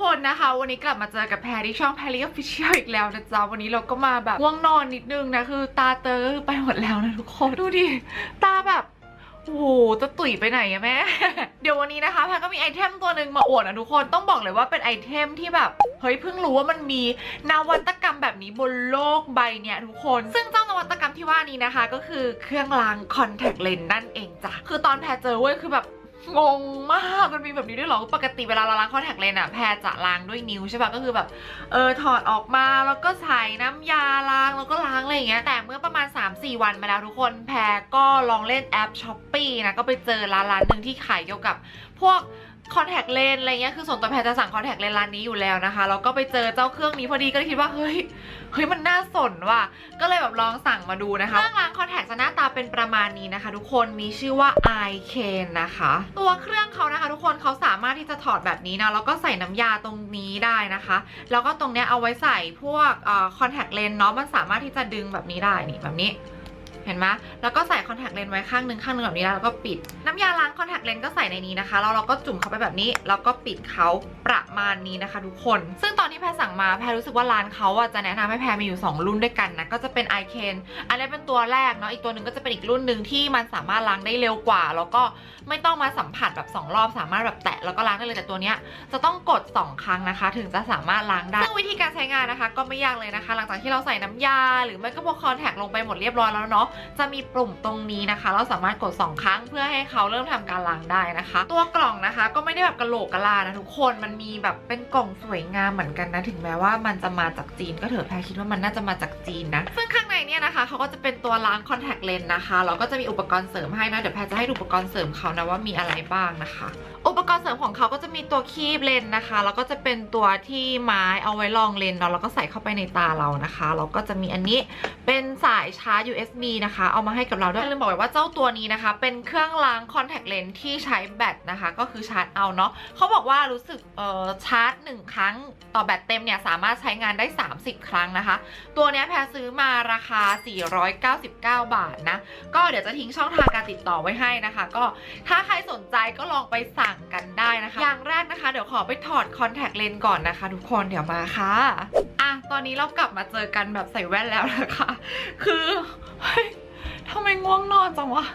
คนนะคะ วันนี้กลับมาเจอกับแพรที่ช่องแพรรี่ออฟฟิเชียลอีกแล้วนะจ๊ะ วันนี้เราก็มาแบบง่วงนอนนิดนึงนะ คือตาเตอไปหมดแล้วนะทุกคน ดูดิ ตาแบบโอ้โหจะตุ๋ยไปไหนอะแม่ เดี๋ยววันนี้นะคะแพรก็มีไอเทมตัวหนึ่งมาอวดนะทุกคนต้องบอกเลยว่าเป็นไอเทมที่แบบเฮ้ยเพิ่งรู้ว่ามันมีนวัตกรรมแบบนี้บนโลกใบเนี่ยทุกคน ซึ่งเจ้านวัตกรรมที่ว่านี้นะคะ ก็คือเครื่องล้างคอนแทคเลนส์นั่นเองจ้ะคือตอนแพรเจอเว้ยคือแบบ งงมากมันมีแบบนี้ด้วยเหรอ ปกติเวลาเราล้างคอนแทคเลนส์อะแพรจะล้างด้วยนิ้วใช่ปะก็คือแบบ เออถอดออกมาแล้วก็ใส่น้ำยาล้างแล้วก็ล้างอะไรอย่างเงี้ย แต่เมื่อประมาณ 3-4 วันมาแล้วทุกคน แพรก็ลองเล่นแอปช้อปปี้นะ ก็ไปเจอร้านร้านหนึ่งที่ขายเกี่ยวกับพวก คอนแทคเลนส์อะไรเงี้ย คือส่วนตัวแพรจะสั่งคอนแทคเลนส์ร้านนี้อยู่แล้วนะคะ แล้วก็ไปเจอเจ้าเครื่องนี้พอดีก็เลยคิดว่า เฮ้ย เฮ้ย มันน่าสนว่ะ ก็เลยแบบลองสั่งมาดูนะคะ เครื่องล้างคอนแทคจะหน้าตาเป็นประมาณนี้นะคะ ทุกคน มีชื่อว่า i c a n นะคะ ตัวเครื่องเขานะคะ ทุกคนเขาสามารถที่จะถอดแบบนี้นะ แล้วก็ใส่น้ำยาตรงนี้ได้นะคะ แล้วก็ตรงเนี้ยเอาไว้ใส่พวกคอนแทคเลนส์เนาะ มันสามารถที่จะดึงแบบนี้ได้ นี่แบบนี้ เห็นไหมแล้วก็ใส่คอนแทคเลนส์ไว้ข้างหนึ่งข้างหนึ่งแบบนี้แล้วก็ปิด น้ำยาล้างคอนแทคเลนส์ก็ใส่ในนี้นะคะแล้วเราก็จุ่มเข้าไปแบบนี้แล้วก็ปิดเขาประมาณนี้นะคะ ทุกคน ซึ่งตอนที่แพรสั่งมาแพรรู้สึกว่าร้านเขาอะจะแนะนำให้แพรมีอยู่ 2 รุ่นด้วยกันนะก็จะเป็น i c a n อันนี้เป็นตัวแรกเนาะอีกตัวหนึ่งก็จะเป็นอีกรุ่นหนึ่งที่มันสามารถล้างได้เร็วกว่า แล้วก็ไม่ต้องมาสัมผัสแบบ 2 รอบสามารถแบบแตะแล้วก็ล้างได้เลยแต่ตัวเนี้ยจะต้องกด 2 ครั้งนะคะ ถึงจะสามารถล้างได้ซึ่งวิธีการใช้งานนะคะ ก็ไม่ยากเลยนะคะ หลังจากที่เราใส่น้ำยา หรือไม่ก็พวกคอนแทคลงไปหมดเรียบร้อยแล้วเนาะจะมีปุ่มตรงนี้นะคะ เราสามารถกด 2 ครั้งเพื่อให้เขาเริ่มทำการล้างได้นะคะ ตัวกล่องนะคะ ก็ไม่ได้แบบกระโหลกกระลานะทุกคนมันมีแบบเป็นกล่องสวยงามเหมือนกันนะถึงแม้ว่ามันจะมาจากจีนก็เถอะแพรคิดว่ามันน่าจะมาจากจีนนะซึ่งข้างในเนี่ยนะคะเขาก็จะเป็นตัวล้างคอนแทคเลนส์นะคะแล้วก็จะมีอุปกรณ์เสริมให้นะเดี๋ยวแพรจะให้อุปกรณ์เสริมเขานะว่ามีอะไรบ้างนะคะ ปกรณ์เสริมของเขาก็จะมีตัวคีบเลนนะคะ แล้วก็จะเป็นตัวที่ไม้เอาไว้รองเลนส์เนาะแล้วก็ใส่เข้าไปในตาเรานะคะแล้วก็จะมีอันนี้เป็นสายชาร์จ USB นะคะ เอามาให้กับเราด้วยลืมบอกไปว่าเจ้าตัวนี้นะคะ เป็นเครื่องล้างคอนแทคเลนส์ที่ใช้แบตนะคะ ก็คือชาร์จเอาเนาะเขาบอกว่ารู้สึกเอ่อชาร์จ 1 ครั้งต่อแบตเต็มเนี่ยสามารถใช้งานได้ 30 ครั้งนะคะ ตัวนี้แพรซื้อมาราคา 499 บาทนะก็เดี๋ยวจะทิ้งช่องทางการติดต่อไว้ให้นะคะ ก็ถ้าใครสนใจก็ลองไปสั่งกันได้นะคะ อย่างแรกนะคะ เดี๋ยวขอไปถอดคอนแทคเลนส์ก่อนนะคะ ทุกคนเดี๋ยวมาค่ะอะตอนนี้เรากลับมาเจอกันแบบใส่แว่นแล้วนะคะ คือเฮ้ยทำไมง่วงนอนจังวะ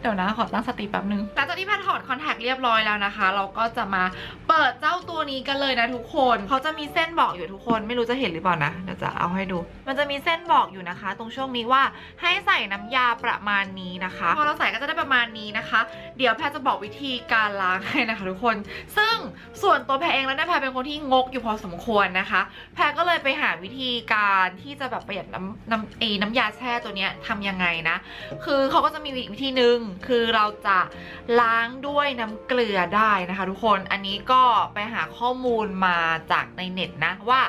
เดี๋ยวนะ ขอตั้งสติแป๊บนึงหลังจากที่แพทถอดคอนแทคเรียบร้อยแล้วนะคะ เราก็จะมาเปิดเจ้าตัวนี้กันเลยนะทุกคนเขาจะมีเส้นบอกอยู่ทุกคน ไม่รู้จะเห็นหรือเปล่านะเดี๋ยวจะเอาให้ดู มันจะมีเส้นบอกอยู่นะคะ ตรงช่วงนี้ว่าให้ใส่น้ำยาประมาณนี้นะคะพอเราใส่ก็จะได้ประมาณนี้นะคะ เดี๋ยวแพทจะบอกวิธีการล้างให้นะคะทุกคน ซึ่งส่วนตัวแพรเองแล้วนะแพรเป็นคนที่งกอยู่พอสมควรนะคะ แพรก็เลยไปหาวิธีการที่จะแบบประหยัดน้ำน้ำเอน้ำยาแช่ตัวเนี้ยทำยังไงนะ คือเขาก็จะมีอีกวิธีหนึ่งคือเราจะล้างด้วยน้ำเกลือได้นะคะ ทุกคนอันนี้ก็ไปหาข้อมูลมาจากในเน็ตนะว่า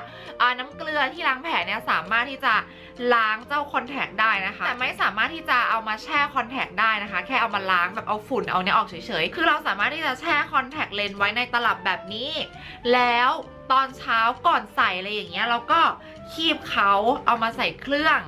น้ำเกลือที่ล้างแผลเนี่ยสามารถที่จะล้างเจ้าคอนแทคได้นะคะ แต่ไม่สามารถที่จะเอามาแช่คอนแทคได้นะคะ แค่เอามาล้างแบบเอาฝุ่นเอาเนี่ยออกเฉยๆ คือเราสามารถที่จะแช่คอนแทคเลนส์ไว้ในตลับแบบนี้ แล้วตอนเช้าก่อนใส่อะไรอย่างเงี้ยเราก็คีบเขาเอามาใส่เครื่อง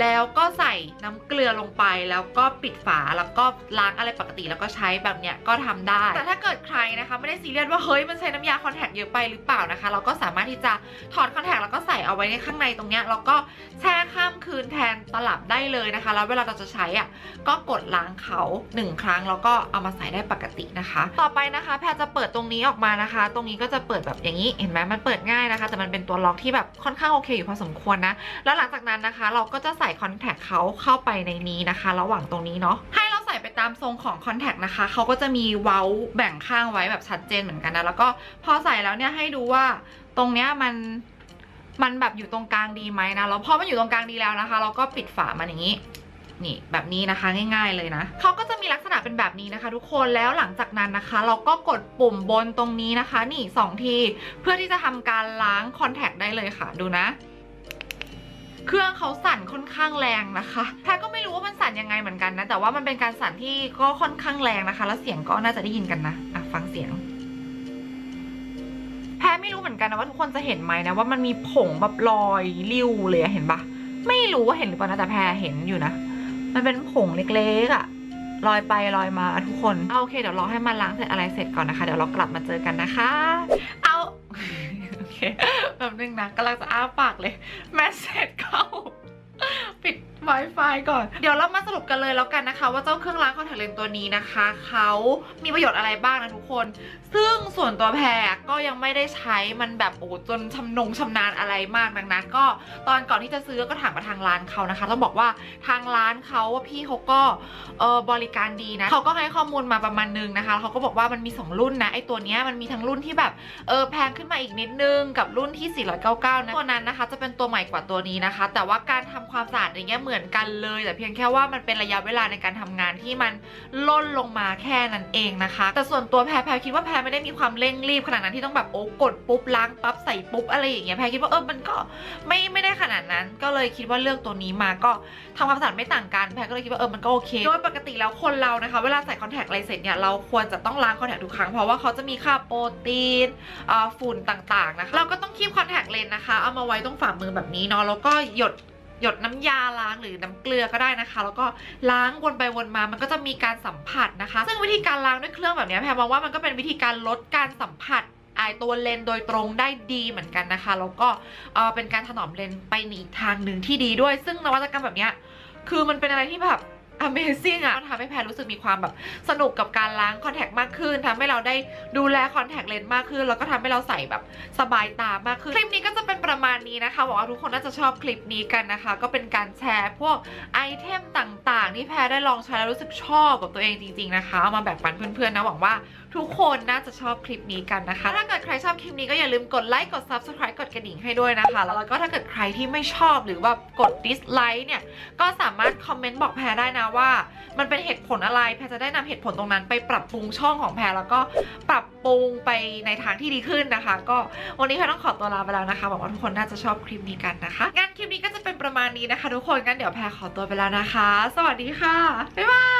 แล้วก็ใส่น้ำเกลือลงไปแล้วก็ปิดฝาแล้วก็ล้างอะไรปกติแล้วก็ใช้แบบเนี้ยก็ทำได้ แต่ถ้าเกิดใครนะคะไม่ได้ซีเรียสว่าเฮ้ยมันใช้น้ำยาคอนแทคเยอะไปหรือเปล่านะคะ เราก็สามารถที่จะถอดคอนแทคแล้วก็ใส่เอาไว้ในข้างในตรงเนี้ยแล้วก็แช่ข้ามคืนแทนตลับได้เลยนะคะ แล้วเวลาเราจะใช้อะก็กดล้างเขาหนึ่งครั้งแล้วก็เอามาใส่ได้ปกตินะคะ ต่อไปนะคะ แพรจะเปิดตรงนี้ออกมานะคะ ตรงนี้ก็จะเปิดแบบอย่างนี้เห็นไหมมันเปิดง่ายนะคะ แต่มันเป็นตัวล็อกที่แบบค่อนข้างโอเคอยู่พอสมควรนะแล้วหลังจากนั้นนะคะ เราก็จะใส่คอนแทคเขาเข้าไปในนี้นะคะ ระหว่างตรงนี้เนาะให้เราใส่ไปตามทรงของคอนแทคนะคะเขาก็จะมีเว้าแบ่งข้างไว้แบบชัดเจนเหมือนกันนะแล้วก็พอใส่แล้วเนี่ยให้ดูว่าตรงเนี้ยมันมันแบบอยู่ตรงกลางดีไหมนะแล้วพอมันอยู่ตรงกลางดีแล้วนะคะ เราก็ปิดฝามันอย่างนี้นี่แบบนี้นะคะง่ายๆเลยนะเขาก็จะมีลักษณะเป็นแบบนี้นะคะ ทุกคนแล้วหลังจากนั้นนะคะ เราก็กดปุ่มบนตรงนี้นะคะ นี่สองทีเพื่อที่จะทำการล้างคอนแทคได้เลยค่ะดูนะ เครื่องเขาสั่นค่อนข้างแรงนะคะแพรก็ไม่รู้ว่ามันสั่นยังไงเหมือนกันนะ แต่ว่ามันเป็นการสั่นที่ก็ค่อนข้างแรงนะคะ แล้วเสียงก็น่าจะได้ยินกันนะอะฟังเสียง แพรไม่รู้เหมือนกันนะว่าทุกคนจะเห็นไหมนะว่ามันมีผงแบบลอยริ้วเลยเห็นปะไม่รู้ว่าเห็นหรือเปล่านะแต่แพรเห็นอยู่นะ มันเป็นผงเล็กๆอะลอยไปลอยมาทุกคนเอาโอเค เดี๋ยวรอให้มันล้างเสร็จอะไรเสร็จก่อนนะคะ เดี๋ยวเรากลับมาเจอกันนะคะ นึงนะกำลังจะอ้าปากเลย แมสเซจเข้า Wi-Fi ก่อน เดี๋ยวเรามาสรุปกันเลยแล้วกันนะคะ ว่าเจ้าเครื่องล้างคอนแทคเลนส์ตัวนี้นะคะ เขามีประโยชน์อะไรบ้างนะทุกคน ซึ่งส่วนตัวแพรก็ยังไม่ได้ใช้มันแบบโอ้จนชำนงชำนาญอะไรมากดังนั้นก็ตอนก่อนที่จะซื้อก็ถามมาทางร้านเขานะคะต้องบอกว่าทางร้านเขาว่าพี่เขาก็เออบริการดีนะเขาก็ให้ข้อมูลมาประมาณนึงนะคะเขาก็บอกว่ามันมี 2 รุ่นนะไอตัวเนี้ยมันมีทั้งรุ่นที่แบบเออแพงขึ้นมาอีกนิดนึงกับรุ่นที่ 499นะตัวนั้นนะคะ จะเป็นตัวใหม่กว่าตัวนี้นะคะ แต่ว่าการทำความสะอาดอย่างเงี้ยเหมือนกันเลย แต่เพียงแค่ว่ามันเป็นระยะเวลาในการทำงานที่มันล่นลงมาแค่นั้นเองนะคะ แต่ส่วนตัวแพรแพรคิดว่าแพรไม่ได้มีความเร่งรีบขนาดนั้นที่ต้องแบบโอ้กดปุ๊บล้างปั๊บใส่ปุ๊บอะไรอย่างเงี้ยแพรคิดว่าเออมันก็ไม่ไม่ได้ขนาดนั้น ก็เลยคิดว่าเลือกตัวนี้มาก็ทำความสะอาดไม่ต่างกันแพรก็เลยคิดว่าเออมันก็โอเคโดยปกติแล้วคนเรานะคะ เวลาใส่คอนแทคอะไรเสร็จเนี่ยเราควรจะต้องล้างคอนแทคทุกครั้งเพราะว่าเขาจะมีค่าโปรตีนฝุ่นต่างๆนะคะเราก็ต้องคีบคอนแทคเลนส์นะคะ เอามาไว้ตรงฝ่ามือแบบนี้เนาะแล้วก็หยด หยดน้ำยาล้างหรือน้ำเกลือก็ได้นะคะ แล้วก็ล้างวนไปวนมา มันก็จะมีการสัมผัสนะคะ ซึ่งวิธีการล้างด้วยเครื่องแบบนี้แพรมองว่ามันก็เป็นวิธีการลดการสัมผัสไอตัวเลนโดยตรงได้ดีเหมือนกันนะคะ แล้วก็เออเป็นการถนอมเลนไปในอีกทางหนึ่งที่ดีด้วย ซึ่งนวัตกรรมแบบนี้คือมันเป็นอะไรที่แบบ Amazing อะมันทำให้แพรรู้สึกมีความแบบสนุกกับการล้างคอนแทคมากขึ้นทำให้เราได้ดูแลคอนแทคเลนส์มากขึ้น แล้วก็ทำให้เราใส่แบบสบายตามากขึ้น คลิปนี้ก็จะเป็นประมาณนี้นะคะหวังว่าทุกคนน่าจะชอบคลิปนี้กันนะคะ ก็เป็นการแชร์พวกไอเทมต่างๆ ที่แพรได้ลองใช้แล้วรู้สึกชอบกับตัวเองจริง ๆนะคะเอามาแบ่งปันเพื่อนๆนะหวังว่าทุกคนน่าจะชอบคลิปนี้กันนะคะ ถ้าเกิดใครชอบคลิปนี้ก็อย่าลืมกดไลค์ กด subscribe กดกระดิ่งให้ด้วยนะคะ แล้วก็ถ้าเกิดใครที่ไม่ชอบหรือว่ากด dislike เนี่ย ก็สามารถคอมเมนต์บอกแพรได้นะว่ามันเป็นเหตุผลอะไร แพรจะได้นำเหตุผลตรงนั้น ไปปรับปรุงช่องของแพรแล้วก็ปรับปรุงไปในทางที่ดีขึ้นนะคะ ก็วันนี้แพรต้องขอตัวลาไปแล้วนะคะหวังว่าทุกคนน่าจะชอบคลิปนี้กันนะคะงั้นคลิปนี้ก็จะเป็นประมาณนี้นะคะ ทุกคนงั้นเดี๋ยวแพรขอตัวไปแล้วนะคะ สวัสดีค่ะบ๊ายบาย